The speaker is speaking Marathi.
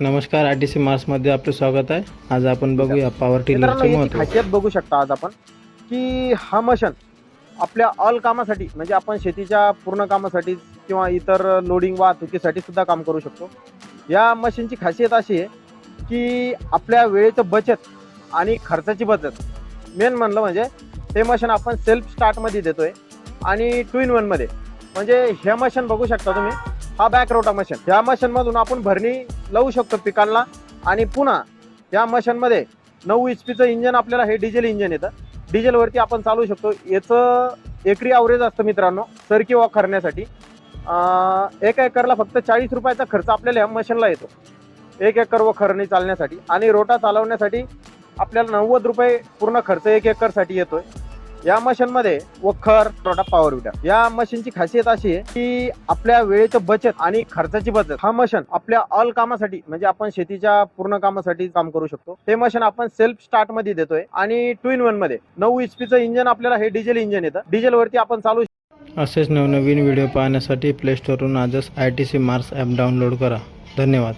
नमस्कार आर टी सी मार्समध्ये आपलं स्वागत आहे. आज आपण बघूया पॉवर टिलरचे खासियत बघू शकता आज आपण की हा मशीन आपल्या ऑल कामासाठी म्हणजे आपण शेतीच्या पूर्ण कामासाठी किंवा इतर लोडिंग वाहतुकीसाठी सुद्धा काम करू शकतो. या मशीनची खासियत अशी आहे की आपल्या वेळेचं बचत आणि खर्चाची बचत. मेन म्हणलं म्हणजे हे मशीन आपण सेल्फ स्टार्टमध्ये देतोय आणि टू इन वनमध्ये म्हणजे हे मशीन बघू शकता तुम्ही. हा बॅक रोटा मशीन ह्या मशीनमधून आपण भरणी लावू शकतो पिकांना. आणि पुन्हा या मशीनमध्ये नऊ एच पीचं इंजन आपल्याला हे डिझेल इंजन येतं. डिझेलवरती आपण चालवू शकतो. याचं एकरी अवरेज असतं मित्रांनो सरकी वॉक करण्यासाठी. एका एकरला फक्त चाळीस रुपयाचा खर्च आपल्याला या मशीनला येतो. एक एकर व खरणी चालण्यासाठी. आणि रोटा चालवण्यासाठी आपल्याला नव्वद रुपये पूर्ण खर्च एक एकरसाठी येतोय. या मशीनमध्ये वखर रोटा पॉवर विटर या मशीनची खासियत अशी आहे की आपल्या वेळेचं बचत आणि खर्चाची बचत हा मशीन आपल्या ऑल कामासाठी म्हणजे आपण शेतीच्या पूर्ण कामासाठी काम करू शकतो. हे मशीन आपण सेल्फ स्टार्टमध्ये देतोय आणि टू इन वनमध्ये. नऊ इचपीचं इंजन आपल्याला हे डिझेल इंजन येतं. डिझेलवरती आपण चालू असेच नवनवीन व्हिडिओ पाहण्यासाठी प्ले स्टोरवरून आजच I T C MAARS app download करा. धन्यवाद.